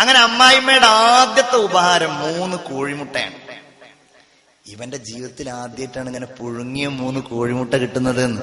അങ്ങനെ അമ്മായിമ്മയുടെ ആദ്യത്തെ ഉപഹാരം മൂന്ന് കോഴിമുട്ടയാണ്. ഇവന്റെ ജീവിതത്തിൽ ആദ്യമായിട്ടാണ് ഇങ്ങനെ പുഴുങ്ങിയ മൂന്ന് കോഴിമുട്ട കിട്ടുന്നത് എന്ന്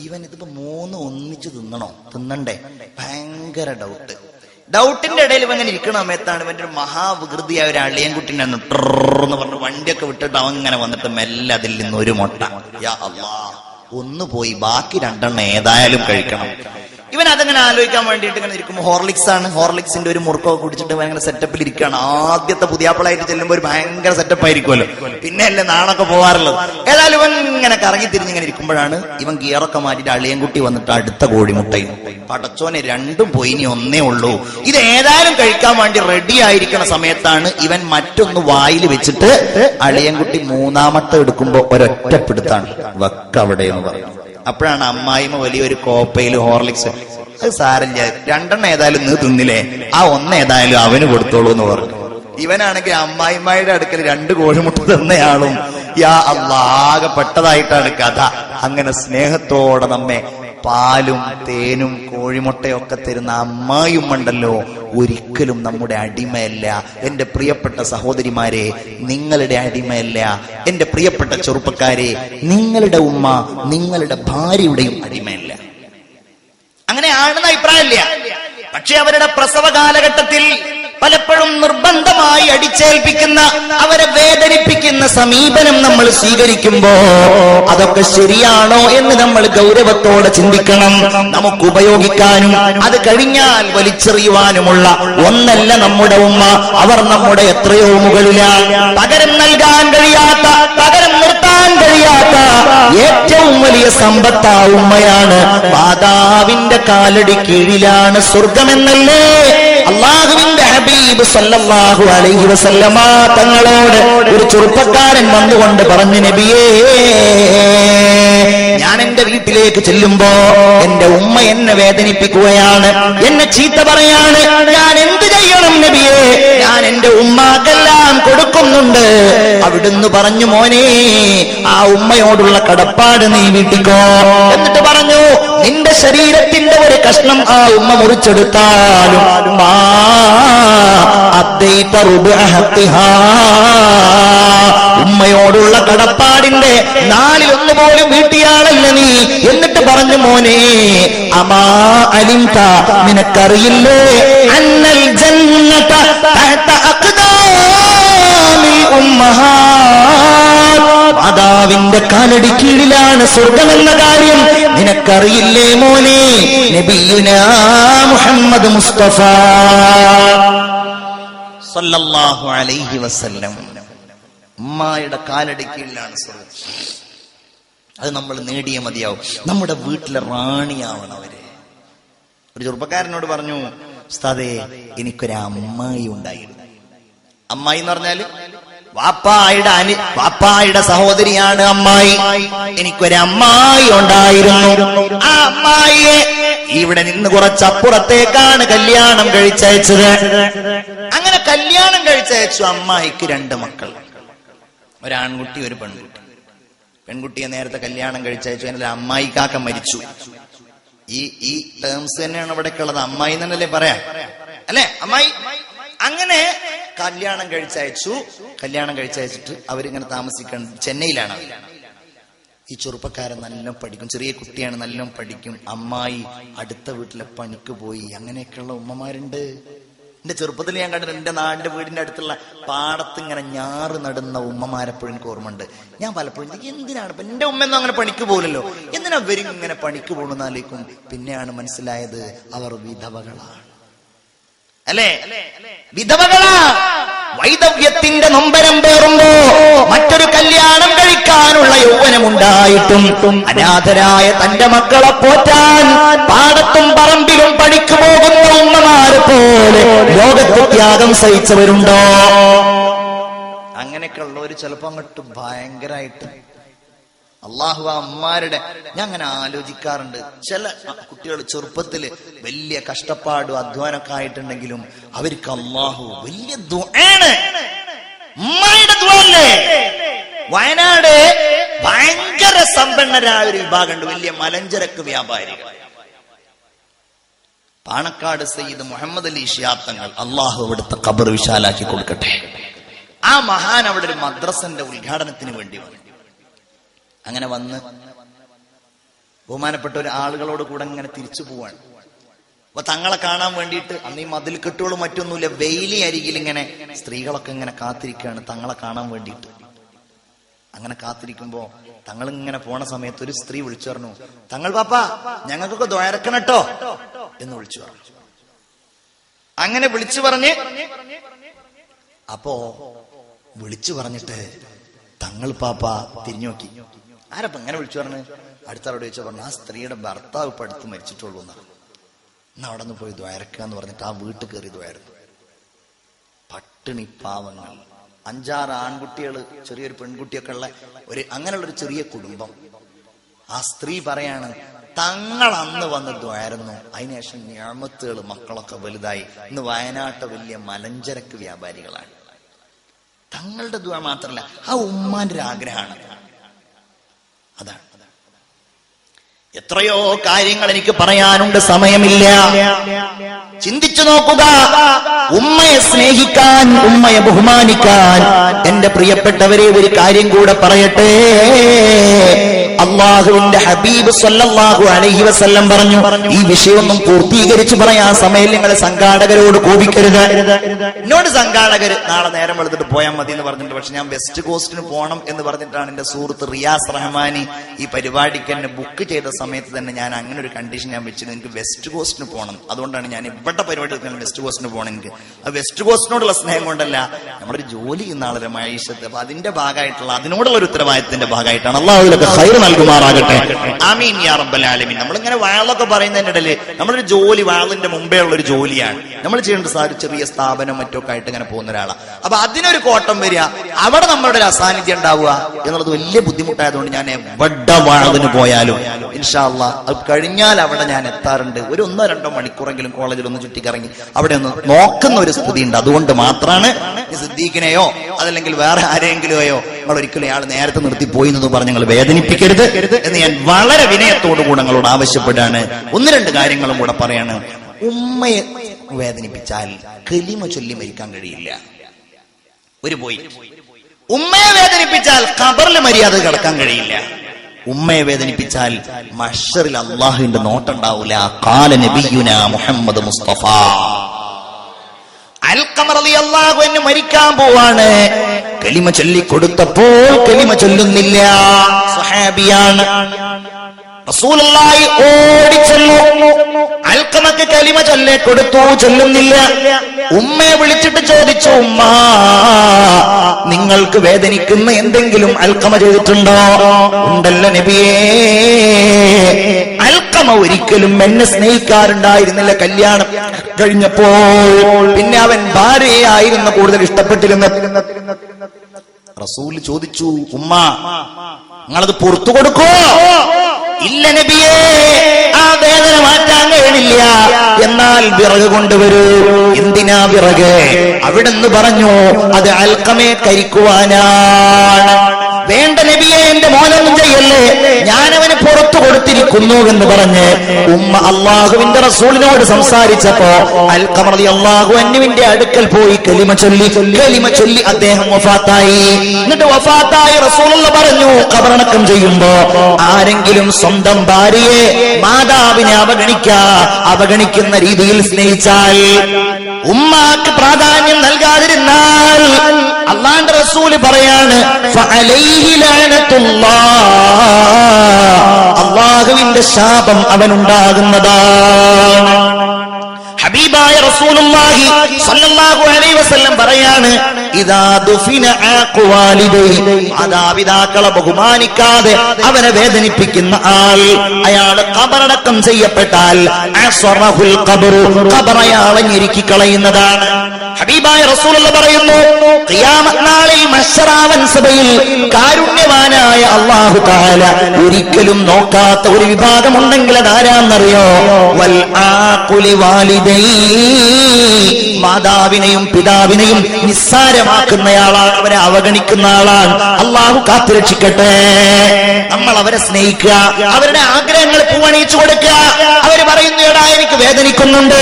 ഇവൻ ഇതിപ്പോ മൂന്ന് ഒന്നിച്ചു തിന്നണോ? തിന്നണ്ടേ? ഭയങ്കര ഡൗട്ട് ഡൗട്ടിന്റെ ഇടയിൽ ഇവൻ ഇങ്ങനെ ഇരിക്കണ സമയത്താണ് ഇവന്റെ ഒരു മഹാവികൃതിയായ ഒരു അളിയൻകുട്ടിനെ ട്രന്ന് പറഞ്ഞു വണ്ടിയൊക്കെ വിട്ടിട്ട് അവൻ ഇങ്ങനെ വന്നിട്ട് മെല്ലെ അതിൽ നിന്ന് ഒരു മുട്ട. ഒന്ന് പോയി ബാക്കി രണ്ടെണ്ണം ഏതായാലും കഴിക്കണം. ഇവൻ അതങ്ങനെ ആലോചിക്കാൻ വേണ്ടിയിട്ട് ഇങ്ങനെ ഇരിക്കുമ്പോൾ ഹോർലിക്സ് ആണ്. ഹോർലിക്സിന്റെ ഒരു മുറുക്കോ കുടിച്ചിട്ട് ഭയങ്കര സെറ്റപ്പിൽ ഇരിക്കുകയാണ് ആദ്യത്തെ പുതിയാപ്പിളായിട്ട് ചെല്ലുമ്പോൾ ഒരു ഭയങ്കര സെറ്റപ്പ് ആയിരിക്കുമല്ലോ. പിന്നെ അല്ലേ നാണൊക്കെ പോവാറുള്ളത്? ഏതായാലും ഇവൻ ഇങ്ങനെ കറങ്ങി തിരിഞ്ഞിങ്ങനെ ഇരിക്കുമ്പോഴാണ് ഇവൻ ഗിയറൊക്കെ മാറ്റിയിട്ട് അളിയൻകുട്ടി വന്നിട്ട് അടുത്ത കോഴിമുട്ടയും പടച്ചോനെ രണ്ടും പോയി ഇനി ഒന്നേ ഉള്ളൂ. ഇത് ഏതായാലും കഴിക്കാൻ വേണ്ടി റെഡി ആയിരിക്കണ സമയത്താണ് ഇവൻ മറ്റൊന്ന് വായിൽ വെച്ചിട്ട് അളിയൻകുട്ടി മൂന്നാമത്തെ എടുക്കുമ്പോ ഒരൊറ്റപ്പെടുത്താണ്. വക്കവിടെ എന്ന് പറഞ്ഞു. അപ്പോഴാണ് അമ്മായിമ്മ വലിയൊരു കോപ്പയിൽ ഹോർലിക്സ്. അത് സാരല്ല. രണ്ടെണ്ണം ഏതായാലും നീ തിന്നില്ലേ? ആ ഒന്ന് ഏതായാലും അവന് കൊടുത്തോളൂ എന്ന് പറഞ്ഞു. ഇവനാണെങ്കിൽ അമ്മായിമ്മയുടെ അടുക്കൽ രണ്ട് കോഴിമുട്ട തന്നയാളും. യാ അള്ളാകെ പെട്ടതായിട്ടാണ് കഥ. അങ്ങനെ സ്നേഹത്തോടെ നമ്മെ പാലും തേനും കോഴിമുട്ടയൊക്കെ തരുന്ന അമ്മായും ഉണ്ടല്ലോ. ഒരിക്കലും നമ്മുടെ അടിമയല്ല. എന്റെ പ്രിയപ്പെട്ട സഹോദരിമാരെ നിങ്ങളുടെ അടിമയല്ല. എന്റെ പ്രിയപ്പെട്ട ചെറുപ്പക്കാരെ നിങ്ങളുടെ ഉമ്മ നിങ്ങളുടെ ഭാര്യയുടെയും അടിമയല്ല. അങ്ങനെ ആണെന്ന് അഭിപ്രായമില്ല. പക്ഷെ അവരുടെ പ്രസവ കാലഘട്ടത്തിൽ പലപ്പോഴും നിർബന്ധമായി അടിച്ചേൽപ്പിക്കുന്ന അവരെ വേദനിപ്പിക്കുന്ന സമീപനം നമ്മൾ സ്വീകരിക്കുമ്പോ അതൊക്കെ ശരിയാണോ എന്ന് നമ്മൾ ഗൗരവത്തോടെ ചിന്തിക്കണം. നമുക്ക് ഉപയോഗിക്കാനും അത് കഴിഞ്ഞാൽ വലിച്ചെറിയുവാനുമുള്ള ഒന്നല്ല നമ്മുടെ ഉമ്മ അവർ നമ്മുടെ എത്രയോ മുകളിലാണ് പകരം നൽകാൻ കഴിയാത്ത പകരം നിർത്താൻ കഴിയാത്ത ഏറ്റവും വലിയ സമ്പത്താ ഉമ്മയാണ്. മാതാവിന്റെ കാലടി കീഴിലാണ് സ്വർഗമെന്നല്ലേ? അള്ളാഹുവിന്റെ ഹബീബ് സല്ലല്ലാഹു അലൈഹി വസല്ലമ തങ്ങളോട് ഒരു ചെറുപ്പക്കാരൻ വന്നുകൊണ്ട് പറഞ്ഞു നബിയേ ഞാൻ എന്റെ വീട്ടിലേക്ക് ചെല്ലുമ്പോ എന്റെ ഉമ്മ എന്നെ വേദനിപ്പിക്കുകയാണ് എന്നെ ചീത്ത പറയാണ്. ഞാൻ എന്ത് ചെയ്യണം നബിയേ? ഞാൻ എന്റെ ഉമ്മാക്കെല്ലാം കൊടുക്കുന്നുണ്ട്. അവിടുന്ന് പറഞ്ഞു മോനെ ആ ഉമ്മയോടുള്ള കടപ്പാട് നീ വീട്ടിക്കോ എന്നിട്ട് പറഞ്ഞു നിന്റെ ശരീരത്തിന്റെ ഒരു കഷ്ണം ആ ഉമ്മ മുറിച്ചെടുത്താലും. ഉമ്മയോടുള്ള കടപ്പാടിന്റെ നാലിലൊന്നു പോലും വീട്ടിയാളല്ല നീ? എന്നിട്ട് പറഞ്ഞു മോനെ അമാ അലിംത നിനക്കറിയില്ലേ? അന്നൽ ജന്നത മാതാവിന്റെ കാലടി കീഴിലാണ് സ്വർഗമെന്ന കാര്യം നിനക്കറിയില്ലേ മോനെ? നബിയുന മുഹമ്മദ് മുസ്തഫ സല്ലല്ലാഹു അലൈഹി വസല്ലം. ഉമ്മായുടെ കാലടി കീഴിലാണ് സ്വർഗം. അത് നമ്മൾ നേടിയ മതിയാവും. നമ്മുടെ വീട്ടിലെ റാണിയാവണം അവർ. ഒരു ചെറുപ്പക്കാരനോട് പറഞ്ഞു ഉസ്താദേ എനിക്കൊരു അമ്മായി ഉണ്ടായിരുന്നു. അമ്മായി എന്ന് പറഞ്ഞാൽ വാപ്പായുടെ അനി വാപ്പായുടെ സഹോദരിയാണ് അമ്മായി. എനിക്കൊരു അമ്മായി ഉണ്ടായിരുന്നു. ആ അമ്മായിയെ ഇവിടെ നിന്ന് കുറച്ചപ്പുറത്തേക്കാണ് കല്യാണം കഴിച്ചയച്ചത്. അങ്ങനെ കല്യാണം കഴിച്ചയച്ചു അമ്മായിക്ക് രണ്ട് മക്കൾ. ഒരാൺകുട്ടി ഒരു പെൺകുട്ടി. പെൺകുട്ടിയെ നേരത്തെ കല്യാണം കഴിച്ചയച്ചു. എന്നാൽ അമ്മായിക്കാക്ക മരിച്ചു. ഈ ഈ ടേംസ് തന്നെയാണ് ഇവിടേക്കുള്ളത്. അമ്മായി എന്നല്ലേ പറയാം? അല്ലെ? അമ്മായി? അങ്ങനെ കല്യാണം കഴിച്ചയച്ചു. കല്യാണം കഴിച്ചയച്ചിട്ട് അവരിങ്ങനെ താമസിക്കണം. ചെന്നൈയിലാണ്. ഈ ചെറുപ്പക്കാരൻ നല്ലോണം പഠിക്കും. ചെറിയ കുട്ടിയാണ് നല്ലോണം പഠിക്കും. അമ്മായി അടുത്ത വീട്ടിലെ പണിക്ക് പോയി. അങ്ങനെയൊക്കെയുള്ള ഉമ്മമാരുണ്ട്. എന്റെ ചെറുപ്പത്തിൽ ഞാൻ കണ്ടത് എന്റെ നാടിന്റെ വീടിന്റെ അടുത്തുള്ള പാടത്ത് ഇങ്ങനെ ഞാറ് നടുന്ന ഉമ്മമാരെപ്പോഴും എനിക്ക് ഓർമ്മയുണ്ട്. ഞാൻ പലപ്പോഴും എന്തിനാണ്? എന്റെ ഉമ്മയൊന്നും അങ്ങനെ പണിക്ക് പോലല്ലോ എന്തിനാ ഇങ്ങനെ പണിക്ക് പോകണമെന്നാലേക്കും പിന്നെയാണ് മനസ്സിലായത് അവർ വിധവകളാണ്. അല്ലേ? വിധവകളാ. വൈദവ്യത്തിന്റെ നൊമ്പരം പേറുമ്പോ മറ്റൊരു കല്യാണം കഴിക്കാനുള്ള യൗവനമുണ്ടായിട്ടും അനാഥരായ തന്റെ മക്കളെ പോറ്റാൻ പാടത്തും പറമ്പിലും പണിക്ക് പോകുന്ന ഉമ്മമാരെ പോലെ ലോകത്ത് ത്യാഗം സഹിച്ചവരുണ്ടോ? അങ്ങനെയൊക്കെ ഉള്ളവര് ചിലപ്പോ അങ്ങോട്ട് ഭയങ്കരമായിട്ട് അള്ളാഹു ആ അമ്മമാരുടെ ഞാൻ അങ്ങനെ ആലോചിക്കാറുണ്ട്. ചില കുട്ടികൾ ചെറുപ്പത്തിൽ വലിയ കഷ്ടപ്പാടും അധ്വാനമൊക്കെ ആയിട്ടുണ്ടെങ്കിലും അവർക്ക് അള്ളാഹു വലിയ വയനാട് ഭയങ്കര സമ്പന്നരായ ഒരു വിഭാഗമുണ്ട്. വലിയ മലഞ്ചരക്ക് വ്യാപാരികൾ. പാണക്കാട് സയ്യിദ് മുഹമ്മദ് അലി ഷിയാത്തങ്ങൾ അള്ളാഹു അവിടുത്തെ ഖബർ വിശാലാക്കി കൊടുക്കട്ടെ. ആ മഹാൻ അവിടെ ഒരു മദ്രസന്റെ ഉദ്ഘാടനത്തിന് വേണ്ടി വന്നു. അങ്ങനെ വന്ന് ബഹുമാനപ്പെട്ട ഒരു ആളുകളോട് കൂടെ ഇങ്ങനെ തിരിച്ചു പോവാണ്. അപ്പൊ തങ്ങളെ കാണാൻ വേണ്ടിയിട്ട് അന്ന് ഈ മതിൽ കെട്ടുകളും മറ്റൊന്നുമില്ല വെയിലി അരികിൽ ഇങ്ങനെ സ്ത്രീകളൊക്കെ ഇങ്ങനെ കാത്തിരിക്കുകയാണ് തങ്ങളെ കാണാൻ വേണ്ടിയിട്ട്. അങ്ങനെ കാത്തിരിക്കുമ്പോ തങ്ങൾ ഇങ്ങനെ പോണ സമയത്ത് ഒരു സ്ത്രീ വിളിച്ചു പറഞ്ഞു തങ്ങൾ പാപ്പ ഞങ്ങൾക്കൊക്കെ ദ്വയറക്കണട്ടോ എന്ന് വിളിച്ചു പറഞ്ഞു. അങ്ങനെ വിളിച്ചു പറഞ്ഞ് അപ്പോ വിളിച്ചു പറഞ്ഞിട്ട് തങ്ങൾ പാപ്പ തിരിഞ്ഞു നോക്കി. ആരപ്പ ഇങ്ങനെ വിളിച്ചു പറഞ്ഞു? അടുത്തവരോട് ചോദിച്ചു പറഞ്ഞു ആ സ്ത്രീയുടെ ഭർത്താവ് ഇപ്പൊ അടുത്ത് മരിച്ചിട്ടുള്ളൂ എന്നാണ് എന്നാ അവിടെ നിന്ന് പോയി ദ്വയറക്കുക എന്ന് പറഞ്ഞിട്ട് ആ വീട്ടിൽ കയറി ദ്വയർന്നു പട്ടിണി പാവങ്ങൾ. അഞ്ചാറ് ആൺകുട്ടികൾ ചെറിയൊരു പെൺകുട്ടിയൊക്കെ ഉള്ള ഒരു അങ്ങനെയുള്ള ഒരു ചെറിയ കുടുംബം. ആ സ്ത്രീ പറയാണ് തങ്ങൾ അന്ന് വന്ന് ദ്വാരുന്നു. അതിനുശേഷം ഞാമത്തുകൾ മക്കളൊക്കെ വലുതായി. ഇന്ന് വയനാട്ട് വലിയ മലഞ്ചരക്ക് വ്യാപാരികളാണ്. തങ്ങളുടെ ദ്വാ മാത്രമല്ല ആ ഉമ്മാന്റെ ഒരു ആഗ്രഹമാണ്. അതാണ്. എത്രയോ കാര്യങ്ങൾ എനിക്ക് പറയാനുണ്ട് സമയമില്ല. ചിന്തിച്ചു നോക്കുക. ഉമ്മയെ സ്നേഹിക്കാൻ ഉമ്മയെ ബഹുമാനിക്കാൻ. എന്റെ പ്രിയപ്പെട്ടവരെ ഒരു കാര്യം കൂടെ പറയട്ടെ. അള്ളാഹുവിന്റെ ഹബീബ് സല്ലല്ലാഹു അലൈഹി വസല്ലം പറഞ്ഞു ഈ വിഷയമൊന്നും പൂർത്തീകരിച്ചു പറയാൻ സമയം നിങ്ങൾ സംഘാടകരോട് കോപിക്കരുത്. എന്നോട് സംഘാടകർ നാളെ നേരം എടുത്തിട്ട് പോയാൽ മതി എന്ന് പറഞ്ഞിട്ട് പക്ഷെ ഞാൻ വെസ്റ്റ് കോസ്റ്റിന് പോകണം എന്ന് പറഞ്ഞിട്ടാണ് എന്റെ സുഹൃത്ത് റിയാസ് റഹ്മാനി ഈ പരിപാടിക്ക് എന്നെ ബുക്ക് ചെയ്ത സമയത്ത് തന്നെ ഞാൻ അങ്ങനെ ഒരു കണ്ടീഷൻ ഞാൻ വെച്ചിരുന്നു എനിക്ക് വെസ്റ്റ് കോസ്റ്റിന് പോകണം അതുകൊണ്ടാണ് ഞാൻ ഇവിടെ പരിപാടി വെസ്റ്റ് കോസ്റ്റിന് പോകണം എനിക്ക്. ആ വെസ്റ്റ് കോസ്റ്റിനോടുള്ള സ്നേഹം കൊണ്ടല്ല നമ്മുടെ ജോലി ചെയ്യുന്ന ആളൊരു മൈഷത്ത് അപ്പൊ അതിന്റെ ഭാഗമായിട്ടുള്ള അതിനോടുള്ള ഒരു ഉത്തരവാദിത്തത്തിന്റെ ഭാഗമായിട്ടാണ് അള്ളാഹുലൊക്കെ നൽകുമാറാകട്ടെ. ആമീൻ യാ റബ്ബൽ ആലമീൻ. നമ്മളിങ്ങനെ വാളൊക്കെ പറയുന്നതിന്റെ ഇടയിൽ നമ്മളൊരു ജോലി വാളിന്റെ മുമ്പേ ഉള്ള ഒരു ജോലിയാണ്. നമ്മൾ ചെയ്യേണ്ട സാർ ചെറിയ സ്ഥാപനം മറ്റൊക്കെ ആയിട്ട് ഇങ്ങനെ പോകുന്ന ഒരാളാണ് അപ്പൊ അതിനൊരു കോട്ടം വരിക അവിടെ നമ്മളുടെ ഒരു അസാന്നിധ്യം ഉണ്ടാവുക എന്നുള്ളത് വലിയ ബുദ്ധിമുട്ടായതുകൊണ്ട് ഞാൻ എവിടെ വാഴതിന് പോയാലും ഇൻഷാല്ല അത് കഴിഞ്ഞാൽ അവിടെ ഞാൻ എത്താറുണ്ട്. ഒരു ഒന്നോ രണ്ടോ മണിക്കൂറെങ്കിലും കോളേജിൽ ഒന്ന് ചുറ്റിക്കറങ്ങി അവിടെ ഒന്ന് നോക്കുന്ന ഒരു സ്ഥിതി ഉണ്ട് അതുകൊണ്ട് മാത്രമാണ് ഈ സിദ്ദീഖിനെയോ അതല്ലെങ്കിൽ വേറെ ആരെങ്കിലുമോ നമ്മൾ ഒരിക്കലും ഇയാൾ നേരത്തെ നിർത്തി പോയി എന്ന് പറഞ്ഞ് നിങ്ങൾ വേദനിപ്പിക്കരുത് എന്ന് ഞാൻ വളരെ വിനയത്തോടു കൂടെ നിങ്ങളോട് ആവശ്യപ്പെടാണ്. ഒന്ന് രണ്ട് കാര്യങ്ങളും കൂടെ പറയാണ്. ഉമ്മയെ വേദനിപ്പിച്ചാൽ കലിമ ചൊല്ലി മരിക്കാൻ കഴിയില്ല. ഒരു പോയി ഉമ്മയെ വേദനിപ്പിച്ചാൽ ഖബറിൽ മര്യാദ കിടക്കാൻ കഴിയില്ല. ഉമ്മയെ വേദനിപ്പിച്ചാൽ മഷറിൽ അള്ളാഹുവിന്റെ നോട്ടുണ്ടാവൂല. കാല നബിയുന മുഹമ്മദ് മുസ്തഫ. മരിക്കാൻ പോവാണ്. കലിമ ചൊല്ലി കൊടുത്തപ്പോൾ കലിമ ചൊല്ലുന്നില്ല. സുഹാബിയാണ് റസൂലുള്ളാഹി ഓടിച്ചെല്ലു അൽക്കമക്ക് കലിമ ചൊല്ലേ കൊടുത്തു ചൊല്ലുന്നില്ല. ഉമ്മയെ വിളിച്ചിട്ട് ചോദിച്ചു ഉമ്മ നിങ്ങൾക്ക് വേദനിക്കുന്ന എന്തെങ്കിലും അൽക്കമ ചെയ്തിട്ടുണ്ടോ? ഉണ്ടല്ല നബിയേ. അൽക്കമ ഒരിക്കലും എന്നെ സ്നേഹിക്കാറുണ്ടായിരുന്നില്ല കല്യാണം. കഴിഞ്ഞപ്പോൾ പിന്നെ അവൻ ഭാര്യയായിരുന്നു കൂടുതൽ ഇഷ്ടപ്പെട്ടിരുന്ന റസൂൽ ചോദിച്ചു ഉമ്മ നിങ്ങളത് പുറത്തു കൊടുക്കോ? ഇല്ല നബിയേ ആ വേദന മാറ്റാൻ കഴിയില്ല. എന്നാൽ വിറക് കൊണ്ടുവരൂ. എന്തിനാ വിറക്? അവിടെന്ന് പറഞ്ഞു അത് അൽക്കമേ കരിക്കുവാനാണ്. വേണ്ട നബിയെ എന്റെ മോനൊന്നും ചെയ്യല്ലേ? ഞാനവന് പുറത്തു കൊടുത്തിരിക്കുന്നു എന്ന് പറഞ്ഞ് ഉമ്മ അള്ളാഹുവിന്റെ റസൂലിനോട് സംസാരിച്ചപ്പോ അൽക്കമറതി അള്ളാഹു അന്നുവിന്റെ അടുക്കൽ പോയി കലിമ ചൊല്ലി കലിമ ചൊല്ലി അദ്ദേഹം വഫാത്തായി. എന്നിട്ട് വഫാത്തായി റസൂലുള്ള പറഞ്ഞു കബറടക്കം ചെയ്യുമ്പോ ആരെങ്കിലും സ്വന്തം ഭാര്യയെ മാതാവിനെ അവഗണിക്ക അവഗണിക്കുന്ന രീതിയിൽ സ്നേഹിച്ചാൽ ഉമ്മാക്ക് പ്രാധാന്യം നൽകാതിരുന്നാൽ അള്ളാന്റെ റസൂൽ പറയാണ്. അള്ളാഹുവിന്റെ ശാപം അവനുണ്ടാകുന്നതാണ് ഹബീബായ റസൂലുള്ളാഹി സ്വല്ലല്ലാഹു അലൈഹി വസല്ലം പറയാണ് ഇദാ ദുഫിന മാതാപിതാക്കളെ ബഹുമാനിക്കാതെ അവനെ വേദനിപ്പിക്കുന്ന ആൾ അയാൾ ഖബറടക്കം ചെയ്യപ്പെട്ടാൽ അസ്റഹുൽ ഖബറു ഖബർ അയാളെ ഞെരുക്കി കളയുന്നതാണ്. ഹബീബായ റസൂലുള്ള പറയുന്നു ഖിയാമത്ത് നാളിൽ മശ്റാവൻ സഭയിൽ കാരുണ്യവാനായ തആല ഒരിക്കലും നോക്കാത്ത ഒരു വിഭാഗമുണ്ടെങ്കിൽ അതാരാന്നറിയോ? വൽ വാലിദൈ. മാതാവിനെയും പിതാവിനെയും നിസ്സാര നിസ്സാരമാക്കുന്നയാളാണ് അവരെ അവഗണിക്കുന്ന ആളാണ്. അള്ളാഹു കാത്തുരക്ഷിക്കട്ടെ നമ്മൾ അവരെ സ്നേഹിക്കുക അവരുടെ ആഗ്രഹങ്ങൾ പൂവണിയിച്ചു കൊടുക്കുക. അവർ പറയുന്നു എനിക്ക് വേദനിക്കുന്നുണ്ട്.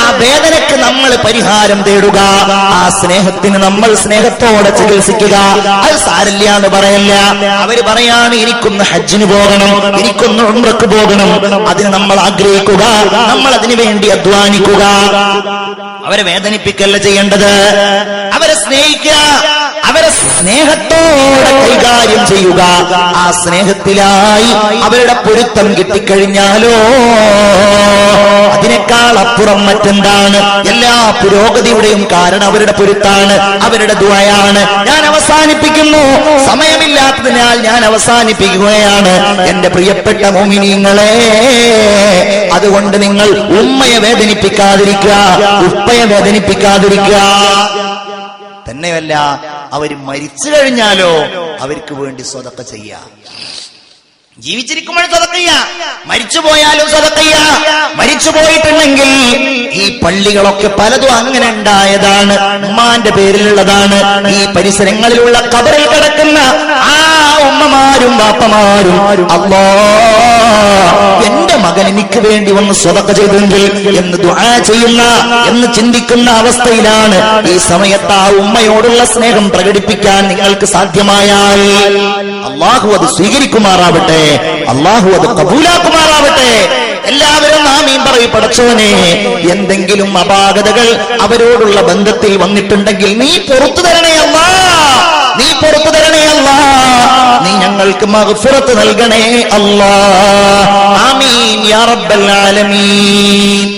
ആ വേദനയ്ക്ക് നമ്മൾ പരിഹാരം തേടുക. ആ സ്നേഹത്തിന് നമ്മൾ സ്നേഹത്തോടെ ചികിത്സിക്കുക. അത് സാരില്ല എന്ന് പറയല്ല. അവർ പറയാണ് എനിക്കൊന്ന് ഹജ്ജിന് പോകണം എനിക്കൊന്ന് ഉംറക്ക് പോകണം. അതിന് നമ്മൾ ആഗ്രഹിക്കുക നമ്മൾ അതിനു വേണ്ടി അധ്വാനിക്കുക. അവരെ വേദനിപ്പിക്കല്ല ചെയ്യേണ്ടത്. അവരെ സ്നേഹിക്കുക അവരെ സ്നേഹത്തോടെ കൈകാര്യം ചെയ്യുക. ആ സ്നേഹത്തിലായി അവരുടെ പൊരുത്തം കിട്ടിക്കഴിഞ്ഞാലോ? അതിനേക്കാൾ അപ്പുറം മറ്റെന്താണ്? എല്ലാ പുരോഗതിയുടെയും കാരണം അവരുടെ പൊരുത്താണ് അവരുടെ ദ്വയാണ് ഞാൻ അവസാനിപ്പിക്കുന്നു. സമയമില്ലാത്തതിനാൽ ഞാൻ അവസാനിപ്പിക്കുകയാണ്. എന്റെ പ്രിയപ്പെട്ട മോമിനിങ്ങളെ അതുകൊണ്ട് നിങ്ങൾ ഉമ്മയെ വേദനിപ്പിക്കാതിരിക്കുക ഉപ്പയെ വേദനിപ്പിക്കാതിരിക്കുക. തന്നെയല്ല അവർ മരിച്ചു കഴിഞ്ഞാലോ? അവർക്ക് വേണ്ടി സ്വതക്ക ചെയ്യ. ജീവിച്ചിരിക്കുമ്പോൾ സ്വതക്കയ്യ മരിച്ചു പോയാലും സ്വതക്കയ്യ മരിച്ചു പോയിട്ടുണ്ടെങ്കിൽ ഈ പള്ളികളൊക്കെ പലതും അങ്ങനെ ഉണ്ടായതാണ്. ഉമ്മാന്റെ പേരിലുള്ളതാണ്. ഈ പരിസരങ്ങളിലുള്ള കബറിൽ കിടക്കുന്ന ആ ഉമ്മമാരും ബാപ്പമാരും അള്ളാ എന്റെ മകൻ എനിക്ക് വേണ്ടി ഒന്ന് സ്വതക്ക ചെയ്തെങ്കിൽ എന്ന് ദുആ ചെയ്യുന്ന എന്ന് ചിന്തിക്കുന്ന അവസ്ഥയിലാണ് ഈ സമയത്ത് ആ ഉമ്മയോടുള്ള സ്നേഹം പ്രകടിപ്പിക്കാൻ നിങ്ങൾക്ക് സാധ്യമായാൽ അള്ളാഹു അത് സ്വീകരിക്കുമാറാവട്ടെ അള്ളാഹു അത് കബൂലാക്കുമാറാവട്ടെ. എല്ലാവരും നാമീം പറയും പടച്ചോനെ എന്തെങ്കിലും അപാകതകൾ അവരോടുള്ള ബന്ധത്തിൽ വന്നിട്ടുണ്ടെങ്കിൽ നീ പുറത്തു തരണേ അല്ലാ നീ പുറത്തു തരണേ അല്ലാ നീ ഞങ്ങൾക്ക് മഹഫുറത്ത് നൽകണേ അല്ലാ ആമീൻ യാ റബ്ബൽ ആലമീൻ.